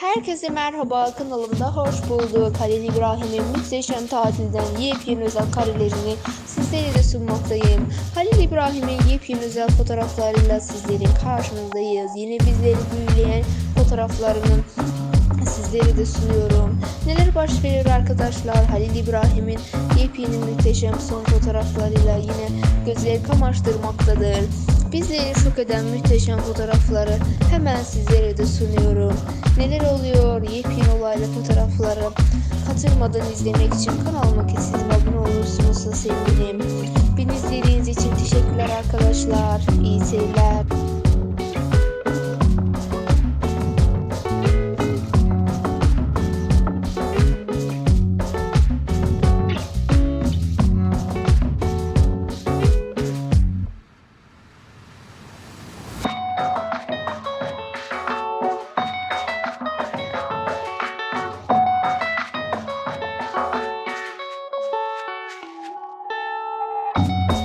Herkese merhaba kanalımda hoş bulduk. Halil İbrahim'in muhteşem tatilden yepyeni özel karelerini sizlere de sunmaktayım. Halil İbrahim'in yepyeni özel fotoğraflarıyla sizlerin karşınızdayız. Yine bizleri büyüleyen fotoğraflarını sizlere de sunuyorum. Neler baş verir arkadaşlar? Halil İbrahim'in yepyeni muhteşem son fotoğraflarıyla yine gözleri kamaştırmaktadır. Bizleri şok eden muhteşem fotoğrafları hemen sizlere de sunuyorum. Neler oluyor? Yepyeni olaylı fotoğrafları katılmadan izlemek için kanalıma kesinlikle abone olursunuz sevinirim. Beni izlediğiniz için teşekkürler arkadaşlar. İyi seyirler. Bye.